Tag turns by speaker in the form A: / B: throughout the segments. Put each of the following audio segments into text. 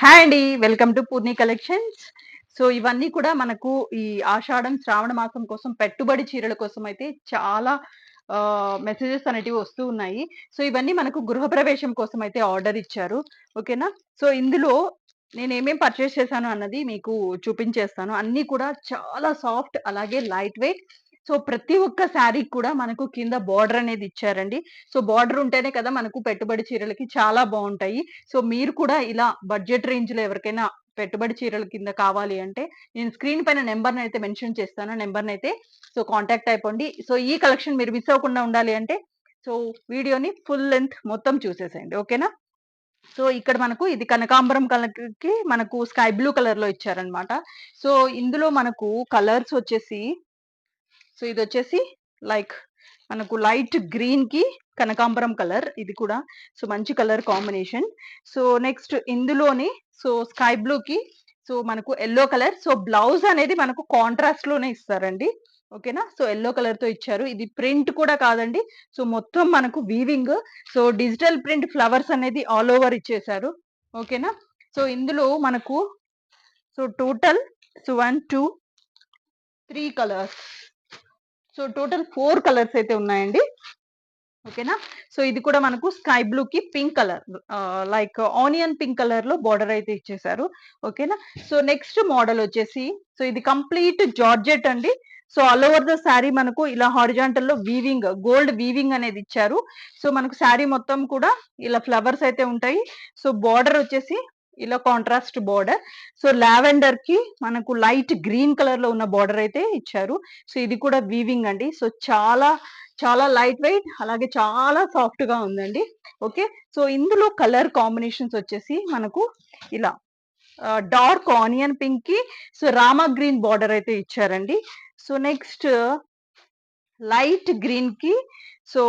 A: Hi అండి welcome to Purni collections. So ఇవన్నీ కూడా మనకు ఈ ఆషాఢం శ్రావణ మాసం కోసం పెట్టుబడి చీరల కోసం అయితే చాలా మెసేజెస్ అనేటివి వస్తూ ఉన్నాయి. సో ఇవన్నీ మనకు గృహప్రవేశం కోసం అయితే ఆర్డర్ ఇచ్చారు. ఓకేనా? సో ఇందులో నేను ఏమేం పర్చేస్ చేశాను అన్నది మీకు చూపించేస్తాను. అన్నీ కూడా చాలా సాఫ్ట్ అలాగే లైట్ వెయిట్ సో ప్రతి ఒక్క శారీ కూడా మనకు కింద బార్డర్ అనేది ఇచ్చారండి. సో బార్డర్ ఉంటేనే కదా మనకు పెట్టుబడి చీరలకి చాలా బాగుంటాయి. సో మీరు కూడా ఇలా బడ్జెట్ రేంజ్లో ఎవరికైనా పెట్టుబడి చీరల కింద కావాలి అంటే నేను స్క్రీన్ పైన నెంబర్ని అయితే మెన్షన్ చేస్తాను. నెంబర్ని అయితే సో కాంటాక్ట్ అయిపోండి. సో ఈ కలెక్షన్ మీరు మిస్ అవ్వకుండా ఉండాలి అంటే సో వీడియోని ఫుల్ లెంత్ మొత్తం చూసేసేయండి. ఓకేనా? సో ఇక్కడ మనకు ఇది కనకాంబరం కలర్కి మనకు స్కై బ్లూ కలర్లో ఇచ్చారనమాట సో ఇందులో మనకు కలర్స్ వచ్చేసి సో ఇది వచ్చేసి లైక్ మనకు లైట్ గ్రీన్కి కనకాంబరం కలర్ ఇది కూడా. సో మంచి కలర్ కాంబినేషన్. సో నెక్స్ట్ ఇందులోని సో స్కై బ్లూ కి సో మనకు ఎల్లో కలర్. సో బ్లౌజ్ అనేది మనకు కాంట్రాస్ట్లోనే ఇస్తారండి. ఓకేనా? సో ఎల్లో కలర్తో ఇచ్చారు. ఇది ప్రింట్ కూడా కాదండి. సో మొత్తం మనకు weaving. So digital print flowers అనేది ఆల్ ఓవర్ ఇచ్చేసారు. ఓకేనా? సో ఇందులో మనకు so total so one two three colours. So total four colours అయితే ఉన్నాయండి. ఓకేనా? సో ఇది కూడా మనకు స్కై బ్లూ కి pink colour like onion pink కలర్లో బార్డర్ అయితే ఇచ్చేసారు. ఓకేనా? సో నెక్స్ట్ మోడల్ వచ్చేసి సో ఇది కంప్లీట్ జార్జెట్ అండి. So all over the sari మనకు ఇలా హారిజాంటల్లో వీవింగ్ గోల్డ్ వీవింగ్ అనేది ఇచ్చారు. సో మనకు శారీ మొత్తం కూడా ఇలా ఫ్లవర్స్ అయితే ఉంటాయి. సో బార్డర్ వచ్చేసి ఇలా కాంట్రాస్ట్ బార్డర్ సో లావెండర్కి మనకు లైట్ గ్రీన్ కలర్లో ఉన్న బార్డర్ అయితే ఇచ్చారు. సో ఇది కూడా వీవింగ్ అండి. సో చాలా చాలా లైట్ వెయిట్ అలాగే చాలా సాఫ్ట్గా ఉందండి. ఓకే సో ఇందులో కలర్ కాంబినేషన్స్ వచ్చేసి మనకు ఇలా డార్క్ ఆనియన్ పింక్కి సో రామా గ్రీన్ బార్డర్ అయితే ఇచ్చారండి. సో నెక్స్ట్ లైట్ గ్రీన్కి సో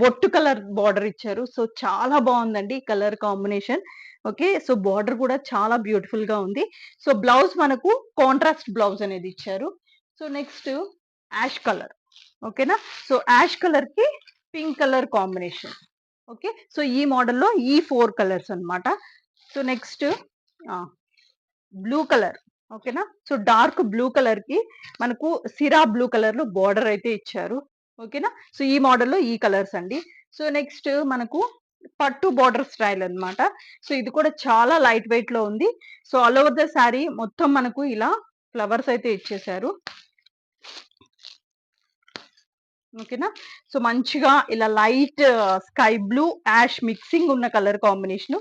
A: బొట్టు కలర్ బార్డర్ ఇచ్చారు. సో చాలా బాగుందండి colour combination okay? So border కూడా చాలా బ్యూటిఫుల్గా ఉంది. సో బ్లౌజ్ మనకు కాంట్రాస్ట్ బ్లౌజ్ అనేది ఇచ్చారు. So next ash colour. ఓకేనా? సో యాష్ కలర్కి pink colour combination. Okay? So ఈ మోడల్లో ఈ ఫోర్ కలర్స్ అనమాట సో నెక్స్ట్ బ్లూ కలర్. ఓకేనా? సో డార్క్ బ్లూ కలర్కి మనకు సిరా బ్లూ కలర్లో బార్డర్ అయితే ఇచ్చారు. ఓకేనా? సో ఈ మోడల్లో ఈ కలర్స్ అండి. సో నెక్స్ట్ మనకు పట్టు బార్డర్ స్టైల్ అనమాట సో ఇది కూడా చాలా లైట్ వెయిట్లో ఉంది. So all over the sari మొత్తం మనకు ఇలా ఫ్లవర్స్ అయితే ఇచ్చేసారు ఓకేనా సో మంచిగా ఇలా light sky blue ash mixing ఉన్న colour combination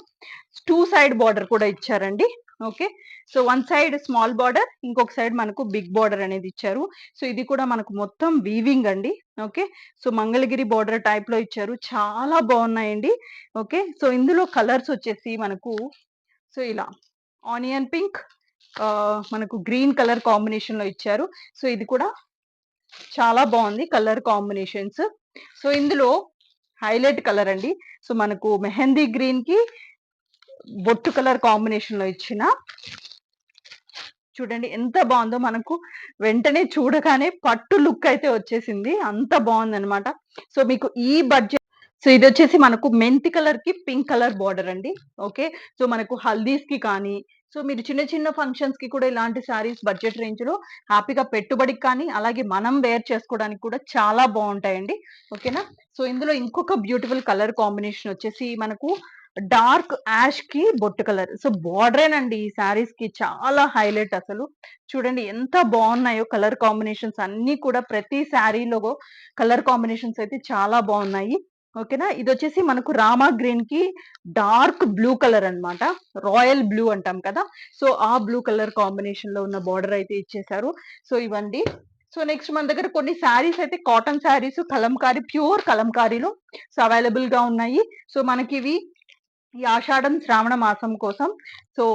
A: two side border కూడా ఇచ్చారండి. Okay? So one side small border ఇంకొక సైడ్ మనకు బిగ్ బార్డర్ అనేది ఇచ్చారు. సో ఇది కూడా మనకు మొత్తం వీవింగ్ అండి. ఓకే? సో మంగళగిరి బార్డర్ టైప్లో ఇచ్చారు. చాలా బాగున్నాయండి. ఓకే? సో ఇందులో కలర్స్ వచ్చేసి మనకు సో ఇలా ఆనియన్ పింక్ మనకు గ్రీన్ కలర్ కాంబినేషన్లో ఇచ్చారు. సో ఇది కూడా చాలా బాగుంది కలర్ కాంబినేషన్స్. సో ఇందులో హైలైట్ కలర్ అండి. సో మనకు మెహందీ గ్రీన్కి బొట్టు కలర్ కాంబినేషన్లో ఇచ్చిన. చూడండి ఎంత బాగుందో మనకు వెంటనే చూడగానే పట్టు లుక్ అయితే వచ్చేసింది. అంత బాగుంది అనమాట సో మీకు ఈ బడ్జెట్ సో ఇది వచ్చేసి మనకు మెంతి కలర్కి పింక్ కలర్ బార్డర్ అండి. ఓకే? సో మనకు హల్దీస్కి కానీ సో మీరు చిన్న చిన్న ఫంక్షన్స్కి కూడా ఇలాంటి శారీస్ బడ్జెట్ రేంజ్లో హ్యాపీగా పెట్టుబడికి కానీ అలాగే మనం వేర్ చేసుకోవడానికి కూడా చాలా బాగుంటాయండి. ఓకేనా? సో ఇందులో ఇంకొక బ్యూటిఫుల్ కలర్ కాంబినేషన్ వచ్చేసి మనకు డార్క్ యాష్కి బొట్టు కలర్. సో బార్డరేనండి ఈ శారీస్కి చాలా హైలైట్ అసలు. చూడండి ఎంత బాగున్నాయో కలర్ కాంబినేషన్స్ అన్ని కూడా ప్రతి శారీలో కలర్ కాంబినేషన్స్ అయితే చాలా బాగున్నాయి. ఓకేనా? ఇది వచ్చేసి మనకు రామా గ్రీన్కి డార్క్ బ్లూ కలర్ అనమాట రాయల్ బ్లూ అంటాం కదా? సో ఆ బ్లూ కలర్ కాంబినేషన్లో ఉన్న బార్డర్ అయితే ఇచ్చేసారు సో ఇవ్వండి. సో నెక్స్ట్ మన దగ్గర కొన్ని శారీస్ అయితే కాటన్ శారీస్ కలంకారీ ప్యూర్ కలంకారీలో సో అవైలబుల్గా ఉన్నాయి. సో మనకి ఇవి ఈ ఆషాఢం శ్రావణ మాసం కోసం. సో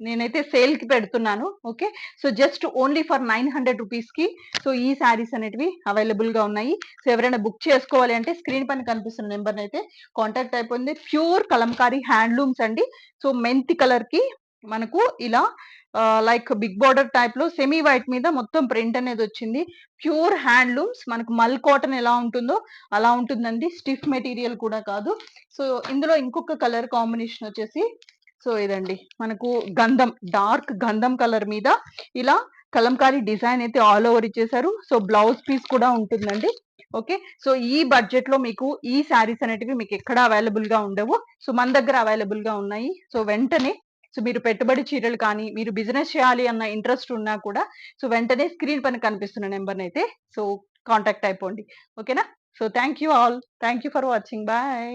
A: నేనైతే సేల్కి పెడుతున్నాను. Okay? So just only for nine hundred రూపీస్కి సో ఈ శారీస్ అనేటివి అవైలబుల్గా ఉన్నాయి. సో ఎవరైనా బుక్ చేసుకోవాలి అంటే స్క్రీన్ పైన కనిపిస్తున్న నెంబర్ అయితే కాంటాక్ట్ అయిపోయింది. ప్యూర్ కలంకారీ హ్యాండ్లూమ్స్ అండి. సో మెంతి కలర్కి మనకు ఇలా లైక్ బిగ్ బార్డర్ టైప్లో సెమీ వైట్ మీద మొత్తం ప్రింట్ అనేది వచ్చింది. ప్యూర్ హ్యాండ్లూమ్స్ మనకు మల్ కాటన్ ఎలా ఉంటుందో అలా ఉంటుందండి. స్టిఫ్ మెటీరియల్ కూడా కాదు. సో ఇందులో ఇంకొక కలర్ కాంబినేషన్ వచ్చేసి సో ఇదండి. మనకు గంధం డార్క్ గంధం కలర్ మీద ఇలా కలంకారీ డిజైన్ అయితే ఆల్ ఓవర్ ఇచ్చేసారు. సో బ్లౌజ్ పీస్ కూడా ఉంటుందండి. ఓకే? సో ఈ బడ్జెట్లో మీకు ఈ శారీస్ అనేటివి మీకు ఎక్కడ అవైలబుల్గా ఉండవు. సో మన దగ్గర అవైలబుల్గా ఉన్నాయి. సో వెంటనే సో మీరు పెట్టుబడి చీరలు కానీ మీరు బిజినెస్ చేయాలి అన్న ఇంట్రెస్ట్ ఉన్నా కూడా సో వెంటనే స్క్రీన్ పైన కనిపిస్తున్న నెంబర్ని అయితే సో కాంటాక్ట్ అయిపోండి. ఓకేనా? So thank you all. Thank you for watching. Bye.